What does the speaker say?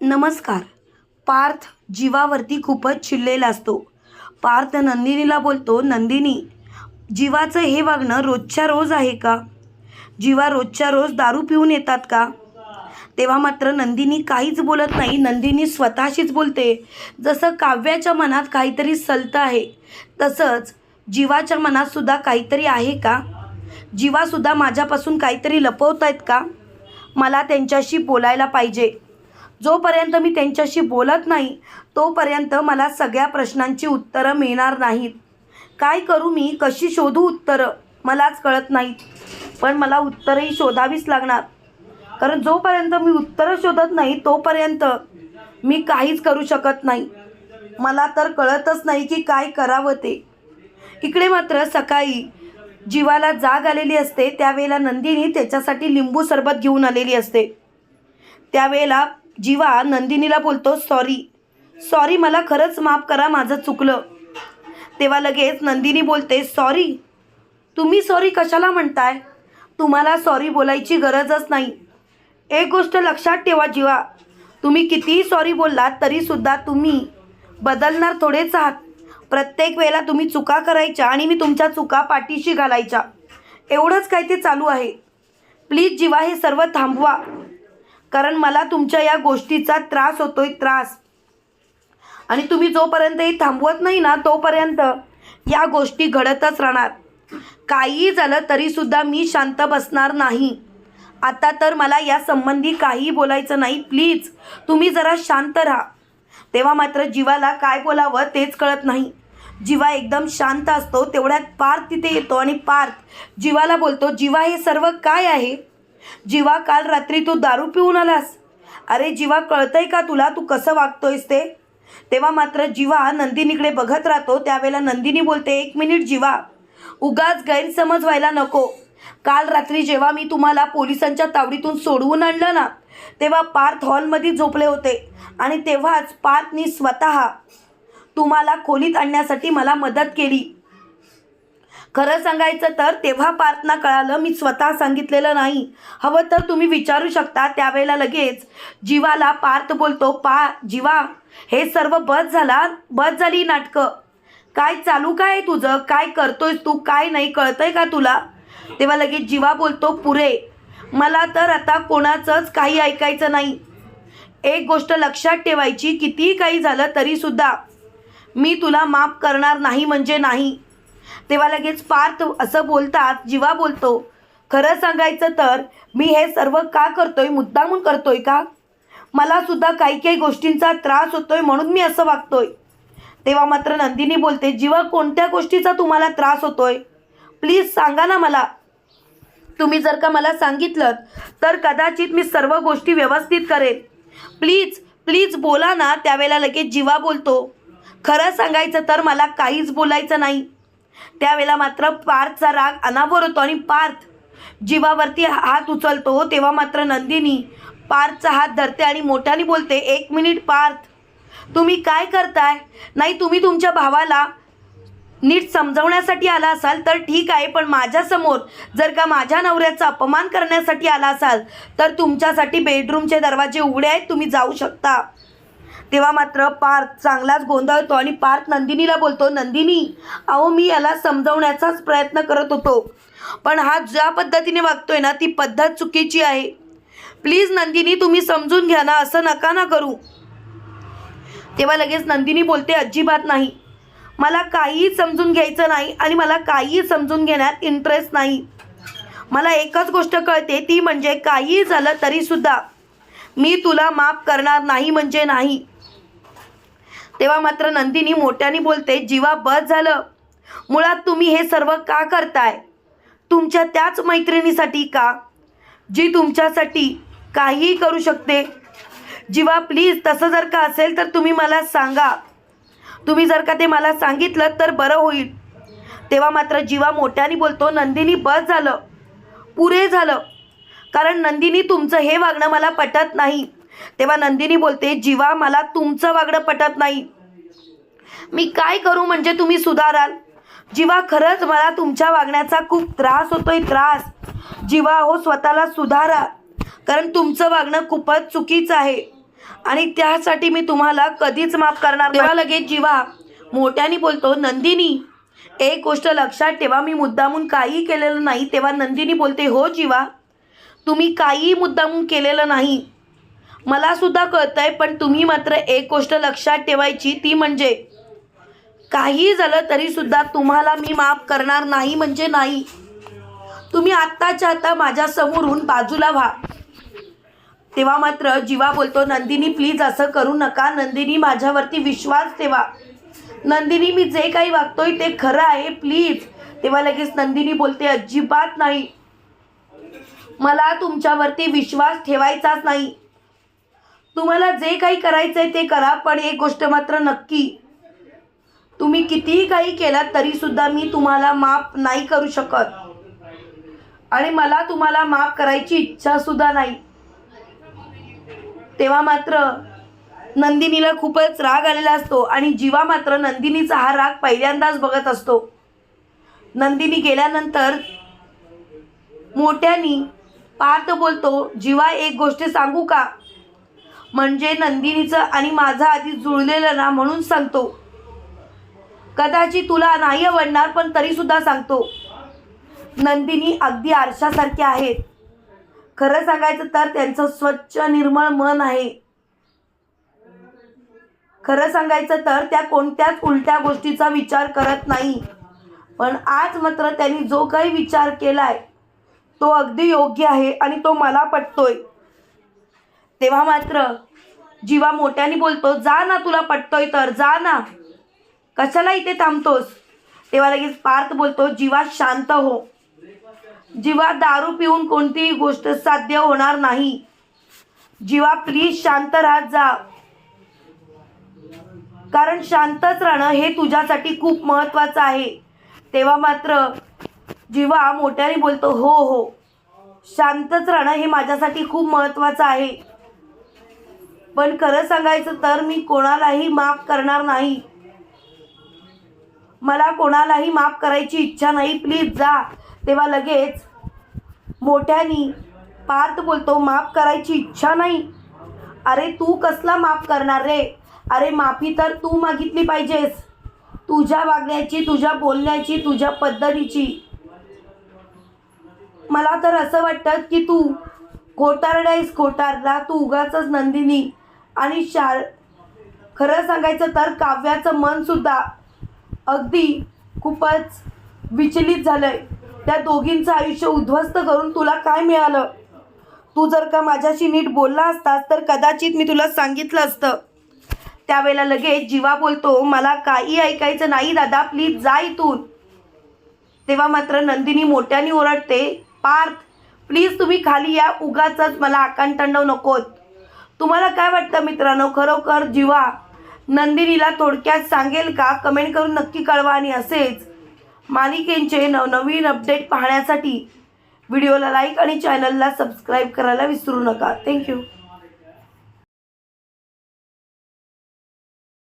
नमस्कार. पार्थ जीवावरती खूपच चिडलेला असतो. पार्थ नंदिनीला बोलतो नंदिनी जीवाचं हे वागणं रोजच्या रोज आहे का? जीवा रोजच्या रोज दारू पिऊन येतात का? तेव्हा मात्र नंदिनी काहीच बोलत नाही. नंदिनी स्वतःशीच बोलते जसं काव्याच्या मनात काहीतरी सलतं आहे तसंच जीवाच्या मनात सुद्धा काहीतरी आहे का? जीवासुद्धा माझ्यापासून काहीतरी लपवत आहेत का? मला त्यांच्याशी बोलायला पाहिजे. जोपर्यंत मी त्यांच्याशी बोलत नाही तोपर्यंत मला सगळ्या प्रश्नांची उत्तरं मिळणार नाहीत. काय करू मी? कशी शोधू उत्तरं? मलाच कळत नाहीत. पण मला उत्तरही शोधावीच लागणार. कारण जोपर्यंत मी उत्तरं शोधत नाही तोपर्यंत मी काहीच करू शकत नाही. मला तर कळतच नाही की काय करावं ते. इकडे मात्र सकाळी जीवाला जाग आलेली असते त्यावेळेला नंदिनी त्याच्यासाठी लिंबू सरबत घेऊन आलेली असते. त्यावेळेला जीवा नंदिनीला बोलतो सॉरी. सॉरी मला खरंच माफ करा माझं चुकलं. तेव्हा लगेच नंदिनी बोलते सॉरी. तुम्ही सॉरी कशाला म्हणताय? तुम्हाला सॉरी बोलायची गरजच नाही. एक गोष्ट लक्षात ठेवा जीवा. तुम्ही कितीही सॉरी बोललात तरीसुद्धा तुम्ही बदलणार थोडेच आहात. प्रत्येक वेळेला तुम्ही चुका करायच्या आणि मी तुमच्या चुका पाठीशी घालायच्या. एवढंच काय ते चालू आहे. प्लीज जीवा हे सर्व थांबवा. कारण मला तुमच्या या गोष्टीचा त्रास होतोय त्रास. आणि तुम्ही जोपर्यंत हे थांबवत नाही ना तोपर्यंत या गोष्टी घडतच राहणार. काहीही झालं तरीसुद्धा मी शांत बसणार नाही. आता तर मला या संबंधी काहीही बोलायचं नाही. प्लीज तुम्ही जरा शांत राहा. तेव्हा मात्र जीवाला काय बोलावं तेच कळत नाही. जीवा एकदम शांत असतो तेवढ्यात पार्थ तिथे येतो आणि पार्थ जीवाला बोलतो जीवा हे सर्व काय आहे? जीवा काल रात्री तू दारू पिऊन आलास. अरे जीवा कळतंय का तुला? तू कसं वागतोयस ते? तेव्हा मात्र जीवा नंदिनीकडे बघत राहतो. त्यावेळेला नंदिनी बोलते एक मिनिट जीवा उगाच गैरसमज व्हायला नको. काल रात्री जेव्हा मी तुम्हाला पोलिसांच्या तावडीतून सोडवून आणलं ना तेव्हा पार्थ हॉलमध्ये झोपले होते आणि तेव्हाच पार्थनी स्वतः तुम्हाला खोलीत आणण्यासाठी मला मदत केली. खरं सांगायचं तर तेव्हा पार्थना कळालं मी स्वतः सांगितलेलं नाही. हवं तर तुम्ही विचारू शकता त्यावेळेला लगेच जीवाला पार्थ बोलतो पा जीवा हे सर्व बस झाला बस झाली नाटकं. काय चालू काय आहे तुझं? काय करतोयस तू? काय नाही? कळतंय का तुला? तेव्हा लगेच जीवा बोलतो पुरे मला तर आता कोणाचंच काही ऐकायचं नाही. एक गोष्ट लक्षात ठेवायची कितीही काही झालं तरीसुद्धा मी तुला माफ करणार नाही म्हणजे नाही. तेव्हा लगेच पार्थ असं बोलतात जीवा बोलतो. खरं सांगायचं तर मी हे सर्व का करतोय? मुद्दामून करतोय का? मला सुद्धा काही काही गोष्टींचा त्रास होतोय म्हणून मी असं वागतोय. तेव्हा मात्र नंदिनी बोलते जीवा कोणत्या गोष्टीचा तुम्हाला त्रास होतोय? प्लीज सांगा ना मला. तुम्ही जर का मला सांगितलं तर कदाचित मी सर्व गोष्टी व्यवस्थित करेन. प्लीज प्लीज बोला ना त्यावेळेला लगेच जीवा बोलतो. खरं सांगायचं तर मला काहीच बोलायचं नाही. त्यावेळेला मात्र पार्थचा राग अनावर होतो आणि पार्थ जीवावरती हात उचलतो. तेव्हा मात्र नंदिनी पार्थचा हात धरते आणि मोठ्याने बोलते एक मिनिट पार्थ तुम्ही काय करताय? नाही तुम्ही तुमच्या भावाला नीट समजवण्यासाठी आला असाल तर ठीक आहे पण माझ्यासमोर जर का माझ्या नवऱ्याचा अपमान करण्यासाठी आला असाल तर तुमच्यासाठी बेडरूमचे दरवाजे उघडे आहेत तुम्ही जाऊ शकता. तेव्हा मात्र पार्थ चांगलाच गोंधळतो आणि पार्थ नंदिनीला बोलतो नंदिनी अहो मी याला समजवण्याचाच प्रयत्न करत होतो. पण हा ज्या पद्धतीने वागतोय ना ती पद्धत चुकीची आहे. प्लीज नंदिनी तुम्ही समजून घ्या ना असं नका ना करू. तेव्हा लगेच नंदिनी बोलते अजिबात नाही. मला काहीही समजून घ्यायचं नाही आणि मला काहीही समजून घेण्यात इंटरेस्ट नाही. मला एकच गोष्ट कळते ती म्हणजे काहीही झालं तरीसुद्धा मी तुला माफ करणार नाही म्हणजे नाही. तेव्हा मात्र नंदिनी मोठ्याने बोलते जीवा बस झालं. मुळात तुम्ही हे सर्व का करताय? तुमच्या त्याच मैत्रिणीसाठी का? जी तुमच्यासाठी काहीही करू शकते. जीवा प्लीज तसं जर का असेल तर तुम्ही मला सांगा. तुम्ही जर का ते मला सांगितलं तर बरं होईल. तेव्हा मात्र जीवा मोठ्याने बोलतो नंदिनी बस झालं. पुरे झालं. कारण नंदिनी तुमचं हे वागणं मला पटत नाही. तेव्हा नंदिनी बोलते जीवा मला तुमचं वागणं पटत नाही. मी काय करू म्हणजे तुम्ही सुधाराल? जीवा खरंच मला तुमच्या वागण्याचा खूप त्रास होतोय त्रास. जीवा हो स्वतःला सुधारा. कारण तुमचं वागणं खूपच चुकीचं आहे. आणि त्यासाठी मी तुम्हाला कधीच माफ करणार तेव्हा लगेच जीवा मोठ्याने बोलतो नंदिनी एक गोष्ट लक्षात ठेवा मी मुद्दामून काही केलेलं नाही. तेव्हा नंदिनी बोलते हो जीवा तुम्ही काहीही मुद्दामून केलेलं नाही. मला सुद्धा कळतंय पण तुम्ही मात्र एक गोष्ट लक्षात ठेवायची ती म्हणजे काही झालं तरी सुद्धा तुम्हाला मी माफ करणार नाही म्हणजे नाही. तुम्ही आत्ताच्या आता माझ्या समोरून बाजूला व्हा. तेव्हा मात्र जीवा बोलतो नंदिनी प्लीज असं करू नका. नंदिनी माझ्यावरती विश्वास ठेवा. नंदिनी मी जे काही वागतोय ते खरं आहे प्लीज तेव्हा लगेच नंदिनी बोलते अजिबात नाही. मला तुमच्यावरती विश्वास ठेवायचाच नाही. तुम्हाला जे काही करायचंय ते करा पण एक गोष्ट मात्र नक्की. तुम्ही कितीही काही केलात तरी सुद्धा मी तुम्हाला माफ नाही करू शकत. आणि मला तुम्हाला माफ करायची इच्छा सुद्धा नाही. तेव्हा मात्र नंदिनीला खूपच राग आलेला असतो आणि जीवा मात्र नंदिनीचा हा राग पहिल्यांदाच बघत असतो. नंदिनी गेल्यानंतर मोठ्यानी पार्थ बोलतो जीवा एक गोष्ट सांगू का? म्हणजे नंदिनीचं आणि माझं आधी जुळलेलं ना म्हणून सांगतो. कदाचित तुला नाही आवडणार पण तरीसुद्धा सांगतो. नंदिनी अगदी आरशासारखे आहेत. खरं सांगायचं तर त्यांचं स्वच्छ निर्मळ मन आहे. खरं सांगायचं तर त्या कोणत्याच उलट्या गोष्टीचा विचार करत नाही. पण आज मात्र त्यांनी जो काही विचार केलाय तो अगदी योग्य आहे आणि तो मला पटतोय. तेव्हा मात्र जीवा मोठ्याने बोलतो जा ना तुला पटतोय तर जा ना. कशाला इथे थांबतोस? तेव्हा लगेच पार्थ बोलतो जीवा शांत हो. जीवा दारू पिऊन कोणतीही गोष्ट साध्य होणार नाही. जीवा प्लीज शांत राहत जा. कारण शांतच राहणं हे तुझ्यासाठी खूप महत्त्वाचं आहे. तेव्हा मात्र जीवा मोठ्याने बोलतो हो हो. शांतच राहणं हे माझ्यासाठी खूप महत्त्वाचं आहे. पण खरं सांगायचं तर मी कोणालाही माफ करणार नाही. मला कोणालाही माफ करायची इच्छा नाही. प्लीज जा. तेव्हा लगेच मोठ्यानी पार्थ बोलतो माफ करायची इच्छा नाही. अरे तू कसला माफ करणार रे? अरे माफी तर तू मागितली पाहिजेस. तुझ्या वागण्याची तुझ्या बोलण्याची तुझ्या पद्धतीची. मला तर असं वाटतं की तू खोटारडा खोटारला तू उगाच नंदिनी. आणि शार खरं सांगायचं तर काव्याचं मनसुद्धा अगदी खूपच विचलित झालंय. त्या दोघींचं आयुष्य उद्ध्वस्त करून तुला काय मिळालं? तू जर का माझ्याशी नीट बोलला असतास तर कदाचित मी तुला सांगितलं असतं. त्यावेळेला लगेच जीवा बोलतो मला काही ऐकायचं नाही दादा प्लीज जा इथून. तेव्हा मात्र नंदिनी मोठ्याने ओरडते पार्थ प्लीज तुम्ही खाली या उगाच मला आकांतंडव नकोत. तुम्हाला काय वाटतं मित्रांनो? खरोखर जीवा नंदिनीला थोडक्यात सांगेल का? कमेंट करून नक्की कळवा आणि असेच मालिकेंचे नवनवीन अपडेट पाहण्यासाठी व्हिडिओला लाईक आणि चॅनलला सबस्क्राईब करायला विसरू नका. थँक्यू